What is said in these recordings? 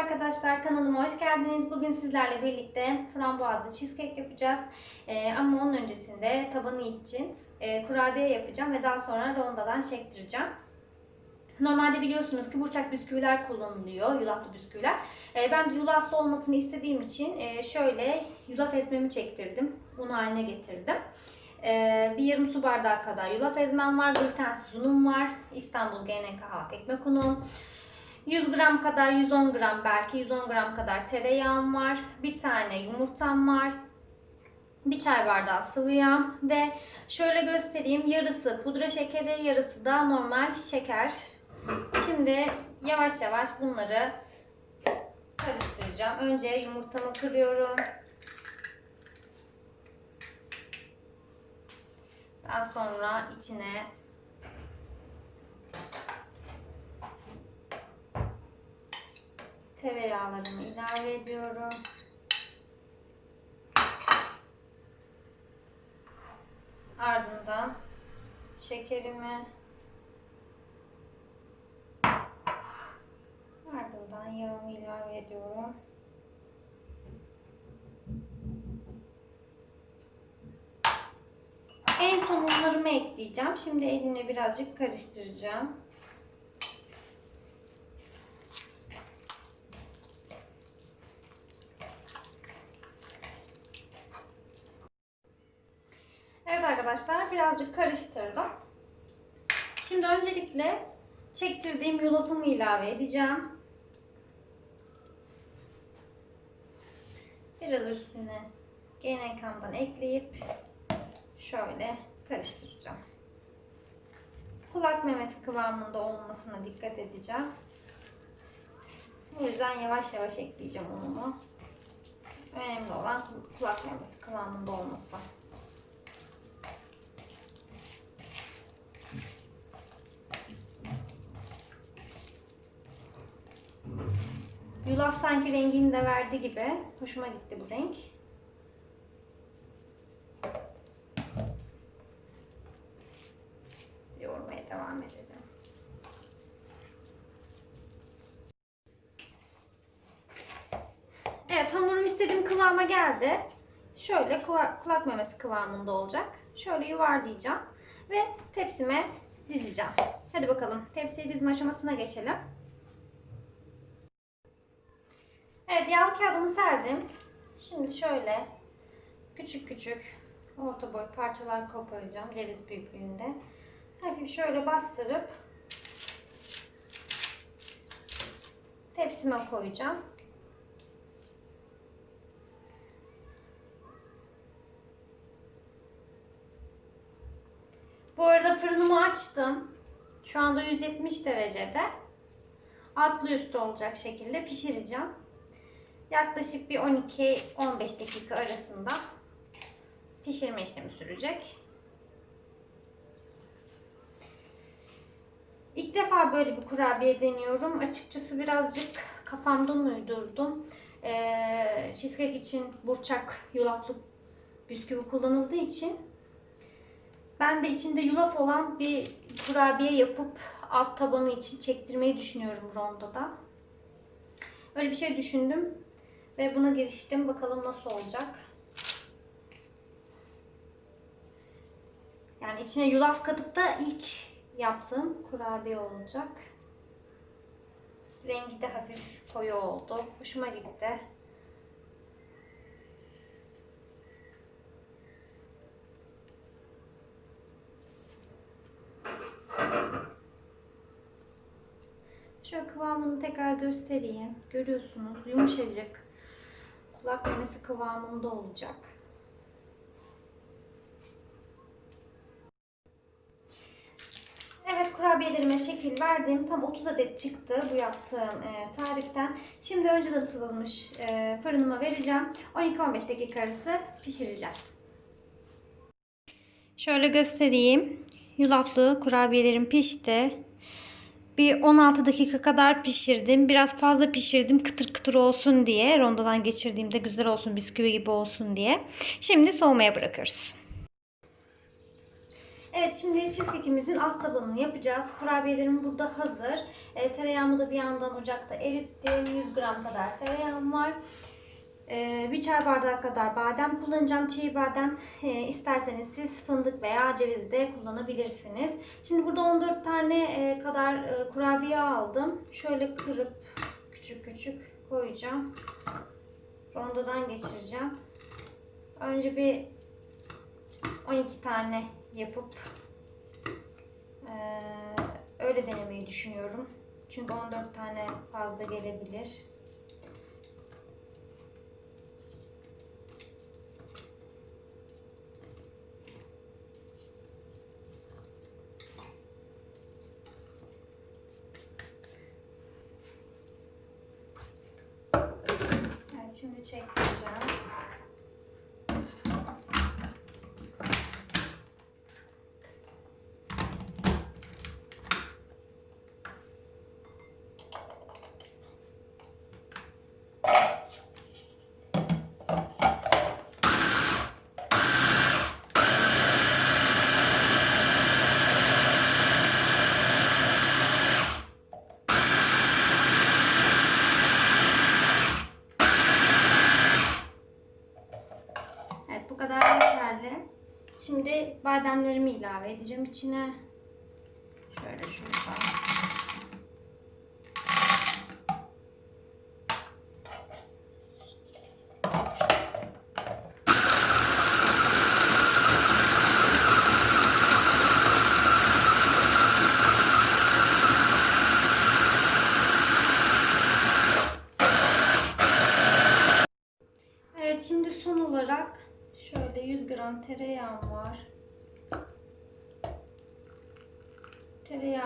arkadaşlar kanalıma hoş geldiniz. Bugün sizlerle birlikte frambuazlı cheesecake yapacağız. Ee, ama onun öncesinde tabanı için e, kurabiye yapacağım ve daha sonra rondadan çektireceğim. Normalde biliyorsunuz ki burçak bisküviler kullanılıyor, yulaflı bisküviler. Ee, ben de yulaflı olmasını istediğim için e, şöyle yulaf ezmemi çektirdim. Un haline getirdim. Ee, bir yarım su bardağı kadar yulaf ezmem var, glutensiz unum var, İstanbul geleneksel halk ekmek unum, 100 gram kadar, 110 gram belki 110 gram kadar tereyağım var. Bir tane yumurtam var. Bir çay bardağı sıvı yağ ve şöyle göstereyim yarısı pudra şekeri yarısı da normal şeker. Şimdi yavaş yavaş bunları karıştıracağım. Önce yumurtamı kırıyorum. Daha sonra içine tereyağlarımı ilave ediyorum. Ardından şekerimi ardından yağımı ilave ediyorum. En son unlarımı ekleyeceğim. Şimdi elimle birazcık karıştıracağım. Evet arkadaşlar birazcık karıştırdım. Şimdi öncelikle çektirdiğim yulafımı ilave edeceğim. Biraz üstüne genekamdan ekleyip şöyle karıştıracağım. Kulak memesi kıvamında olmasına dikkat edeceğim. O yüzden yavaş yavaş ekleyeceğim unumu. Önemli olan kulak memesi kıvamında olması. Yulaf sanki rengini de verdi gibi. Hoşuma gitti bu renk. Yoğurmaya devam edelim. Evet hamurum istediğim kıvama geldi. Şöyle kulak, memesi kıvamında olacak. Şöyle yuvarlayacağım ve tepsime dizeceğim. Hadi bakalım tepsiye dizme aşamasına geçelim. Evet yağlı kağıdımı serdim. Şimdi şöyle küçük küçük orta boy parçalar koparacağım ceviz büyüklüğünde. Hafif şöyle bastırıp tepsime koyacağım. Bu arada fırınımı açtım. Şu anda 170 derecede. Altlı üstü olacak şekilde pişireceğim. Yaklaşık bir 12-15 dakika arasında pişirme işlemi sürecek. İlk defa böyle bir kurabiye deniyorum. Açıkçası birazcık kafamdan uydurdum. Ee, cheesecake için burçak yulaflı bisküvi kullanıldığı için ben de içinde yulaf olan bir kurabiye yapıp alt tabanı için çektirmeyi düşünüyorum rondoda. Öyle bir şey düşündüm ve buna giriştim. Bakalım nasıl olacak. Yani içine yulaf katıp da ilk yaptığım kurabiye olacak. Rengi de hafif koyu oldu. Hoşuma gitti. Şöyle kıvamını tekrar göstereyim. Görüyorsunuz yumuşacık. Kulak memesi kıvamında olacak. Evet kurabiyelerime şekil verdim. Tam 30 adet çıktı bu yaptığım e, tariften. Şimdi önceden ısıtılmış e, fırınıma vereceğim. 12-15 dakika arası pişireceğim. Şöyle göstereyim. Yulaflı kurabiyelerim pişti. Bir 16 dakika kadar pişirdim. Biraz fazla pişirdim kıtır kıtır olsun diye. Rondodan geçirdiğimde güzel olsun, bisküvi gibi olsun diye. Şimdi soğumaya bırakıyoruz. Evet şimdi cheesecake'imizin alt tabanını yapacağız. Kurabiyelerim burada hazır. E, tereyağımı da bir yandan ocakta erittim. 100 gram kadar tereyağım var. E, bir çay bardağı kadar badem kullanacağım. Çiğ badem e, isterseniz siz fındık veya ceviz de kullanabilirsiniz. Şimdi burada 14 tane e, kadar e, kurabiye aldım. Şöyle kırıp küçük küçük koyacağım. Rondodan geçireceğim. Önce bir 12 tane yapıp eee, öyle denemeyi düşünüyorum. Çünkü 14 tane fazla gelebilir. Evet şimdi çekeceğim. Evet bu kadar yeterli. Şimdi bademlerimi ilave edeceğim içine. Şöyle şuradan. Evet şimdi son olarak şöyle 100 gram tereyağım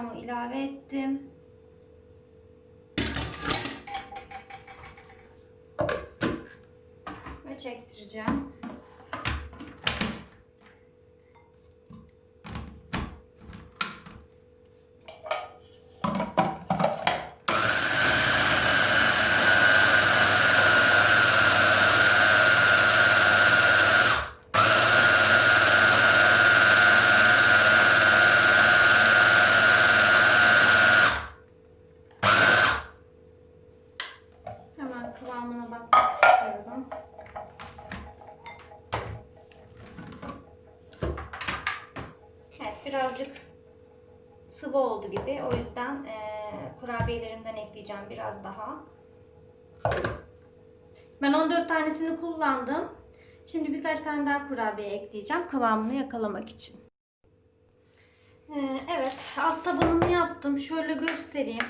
Tereyağımı ilave ettim. Ve çektireceğim. Hemen kıvamına bakmak istiyorum. Evet birazcık sıvı oldu gibi. O yüzden eee kurabiyelerimden ekleyeceğim biraz daha. Ben 14 tanesini kullandım. Şimdi birkaç tane daha kurabiye ekleyeceğim kıvamını yakalamak için. Ee, Evet, alt tabanımı yaptım. Şöyle göstereyim.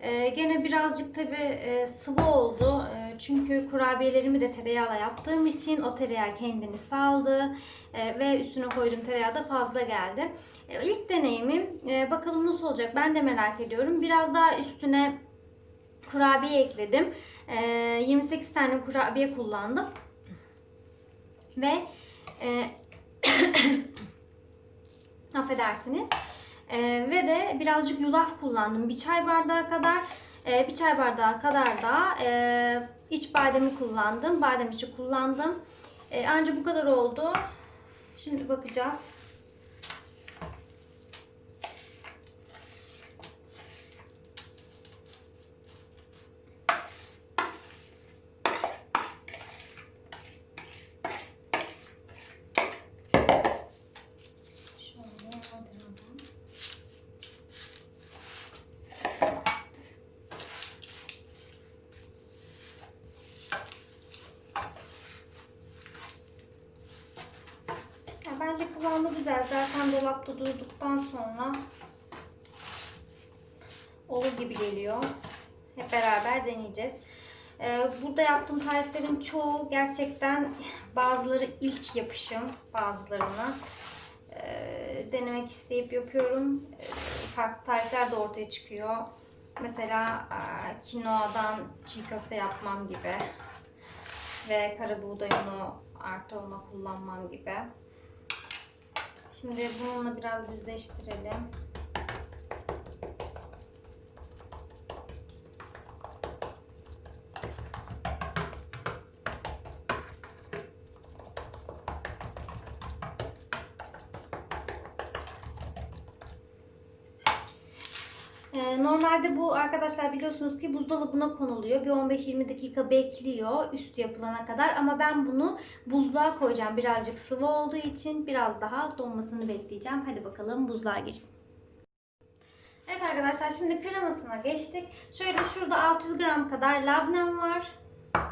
Ee, gene birazcık tabi sıvı oldu. Ee, çünkü kurabiyelerimi de tereyağla yaptığım için o tereyağı kendini saldı. Ee, ve üstüne koyduğum tereyağı da fazla geldi. Ee, ilk deneyimim. Ee, bakalım nasıl olacak ben de merak ediyorum. Biraz daha üstüne kurabiye ekledim. Ee, 28 tane kurabiye kullandım. Ve e, affedersiniz. Ee, ve de birazcık yulaf kullandım. Bir çay bardağı kadar, e, bir çay bardağı kadar da e, iç bademi kullandım. Badem içi kullandım. E, anca bu kadar oldu. Şimdi bakacağız. Kıvamı güzel. Zaten dolapta durduktan sonra olur gibi geliyor. Hep beraber deneyeceğiz. Ee, burada yaptığım tariflerin çoğu gerçekten bazıları ilk yapışım bazılarını e, denemek isteyip yapıyorum. E, farklı tarifler de ortaya çıkıyor. Mesela e, kinoadan çiğ köfte yapmam gibi ve kara buğday unu artı olma kullanmam gibi. Şimdi bununla biraz düzleştirelim. Normalde bu arkadaşlar biliyorsunuz ki buzdolabına konuluyor. Bir 15-20 dakika bekliyor üst yapılana kadar. Ama ben bunu buzluğa koyacağım. Birazcık sıvı olduğu için biraz daha donmasını bekleyeceğim. Hadi bakalım buzluğa girsin. Evet arkadaşlar şimdi kremasına geçtik. Şöyle şurada 600 gram kadar labnem var.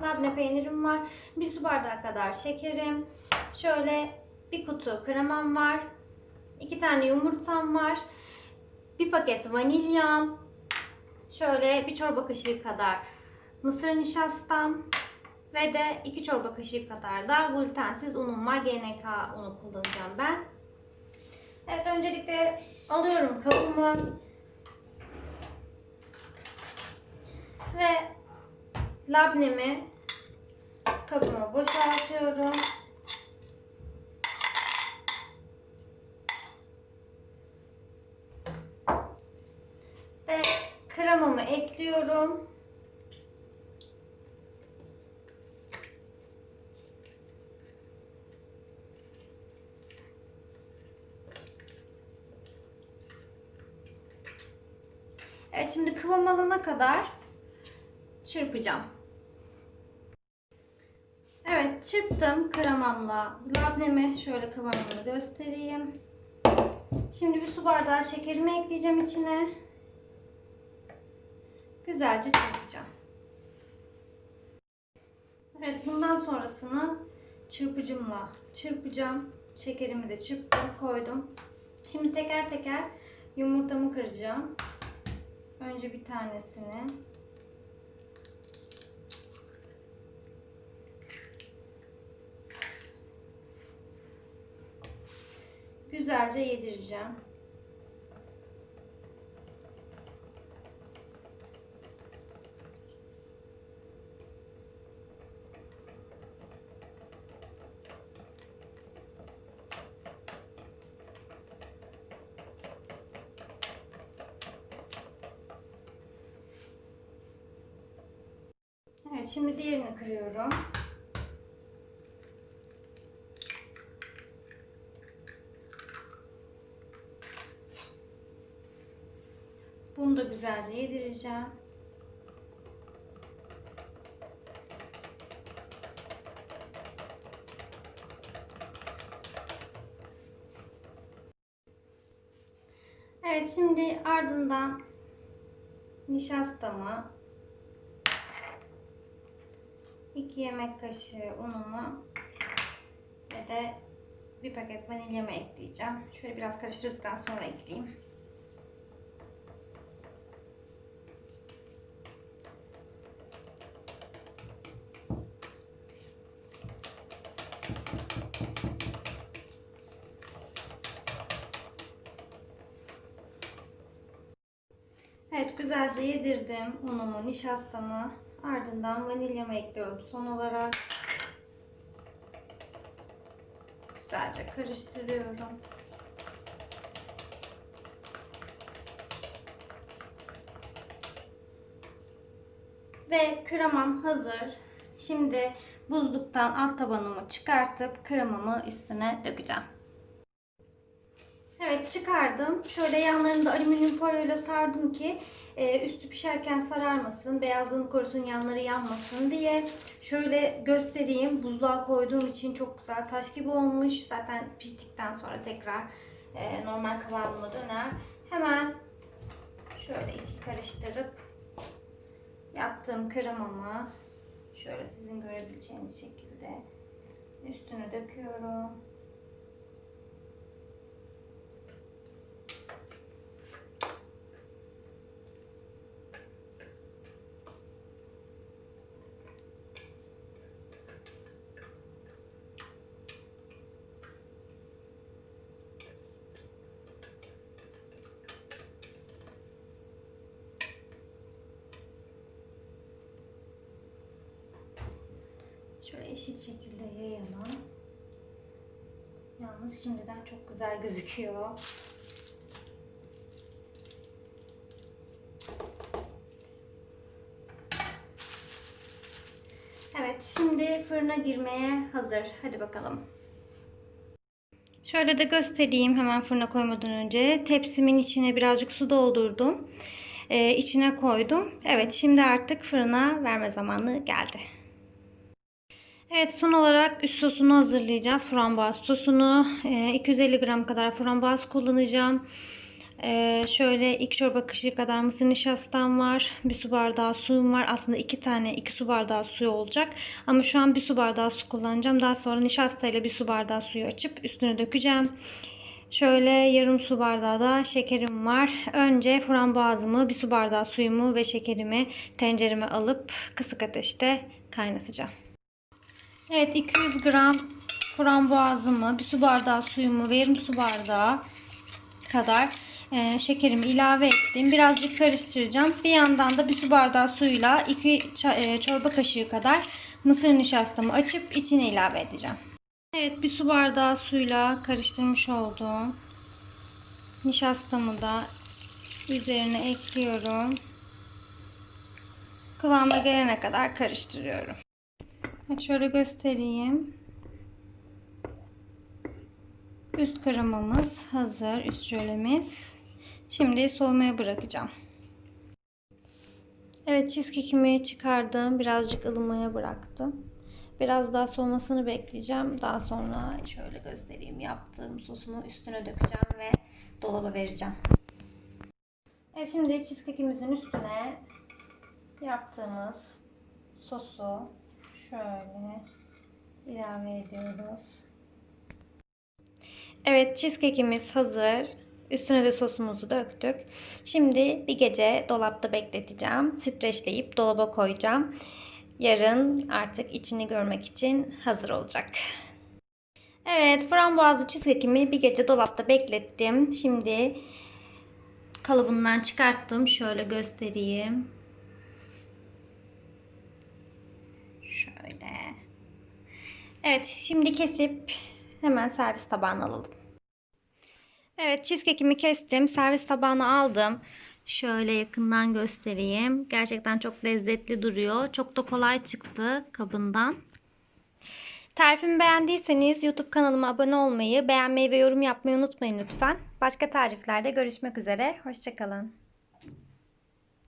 Labne peynirim var. Bir su bardağı kadar şekerim. Şöyle bir kutu kremam var. iki tane yumurtam var. Bir paket vanilyam. Şöyle bir çorba kaşığı kadar mısır nişastam. Ve de iki çorba kaşığı kadar da glutensiz unum var. GNK unu kullanacağım ben. Evet öncelikle alıyorum kabımı. Ve labnemi kabıma boşaltıyorum. Ve kremamı ekliyorum. Evet şimdi kıvam alana kadar çırpacağım. Evet çırptım kremamla labnemi şöyle kıvamını göstereyim. Şimdi bir su bardağı şekerimi ekleyeceğim içine. Güzelce çırpacağım. Evet bundan sonrasını çırpıcımla çırpacağım. Şekerimi de çırptım koydum. Şimdi teker teker yumurtamı kıracağım. Önce bir tanesini. Güzelce yedireceğim. Şimdi diğerini kırıyorum. Bunu da güzelce yedireceğim. Evet şimdi ardından nişastamı 2 yemek kaşığı unumu ve de bir paket vanilyamı ekleyeceğim. Şöyle biraz karıştırdıktan sonra ekleyeyim. Evet güzelce yedirdim unumu, nişastamı. Ardından vanilyamı ekliyorum son olarak. Güzelce karıştırıyorum. Ve kremam hazır. Şimdi buzluktan alt tabanımı çıkartıp kremamı üstüne dökeceğim. Evet çıkardım. Şöyle yanlarını da alüminyum folyoyla sardım ki e, üstü pişerken sararmasın, beyazlığını korusun, yanları yanmasın diye. Şöyle göstereyim. Buzluğa koyduğum için çok güzel taş gibi olmuş. Zaten piştikten sonra tekrar e, normal kıvamına döner. Hemen şöyle iki karıştırıp yaptığım kremamı şöyle sizin görebileceğiniz şekilde üstüne döküyorum. Şöyle eşit şekilde yayalım. Yalnız şimdiden çok güzel gözüküyor. Evet, şimdi fırına girmeye hazır. Hadi bakalım. Şöyle de göstereyim hemen fırına koymadan önce. Tepsimin içine birazcık su doldurdum. e, içine koydum. Evet şimdi artık fırına verme zamanı geldi. Evet son olarak üst sosunu hazırlayacağız. Frambuaz sosunu. Ee, 250 gram kadar frambuaz kullanacağım. Ee, şöyle 2 çorba kaşığı kadar mısır nişastam var. Bir su bardağı suyum var. Aslında 2 tane 2 su bardağı suyu olacak. Ama şu an bir su bardağı su kullanacağım. Daha sonra nişastayla bir su bardağı suyu açıp üstüne dökeceğim. Şöyle yarım su bardağı da şekerim var. Önce frambuazımı, bir su bardağı suyumu ve şekerimi tencereme alıp kısık ateşte kaynatacağım. Evet 200 gram frambuazımı, bir su bardağı suyumu ve yarım su bardağı kadar e, şekerimi ilave ettim. Birazcık karıştıracağım. Bir yandan da bir su bardağı suyla 2 çorba kaşığı kadar mısır nişastamı açıp içine ilave edeceğim. Evet bir su bardağı suyla karıştırmış olduğum nişastamı da üzerine ekliyorum. Kıvama gelene kadar karıştırıyorum. Evet, şöyle göstereyim. Üst kremamız hazır. Üst jölemiz. Şimdi soğumaya bırakacağım. Evet cheesecake'imi çıkardım. Birazcık ılımaya bıraktım. Biraz daha soğumasını bekleyeceğim. Daha sonra şöyle göstereyim. Yaptığım sosumu üstüne dökeceğim ve dolaba vereceğim. Evet şimdi cheesecake'imizin üstüne yaptığımız sosu şöyle ilave ediyoruz. Evet cheesecake'imiz hazır. Üstüne de sosumuzu döktük. Şimdi bir gece dolapta bekleteceğim. Streçleyip dolaba koyacağım. Yarın artık içini görmek için hazır olacak. Evet frambuazlı cheesecake'imi bir gece dolapta beklettim. Şimdi kalıbından çıkarttım. Şöyle göstereyim. Şöyle. Evet şimdi kesip hemen servis tabağına alalım. Evet cheesecake'imi kestim. Servis tabağına aldım. Şöyle yakından göstereyim. Gerçekten çok lezzetli duruyor. Çok da kolay çıktı kabından. Tarifimi beğendiyseniz YouTube kanalıma abone olmayı, beğenmeyi ve yorum yapmayı unutmayın lütfen. Başka tariflerde görüşmek üzere. Hoşçakalın.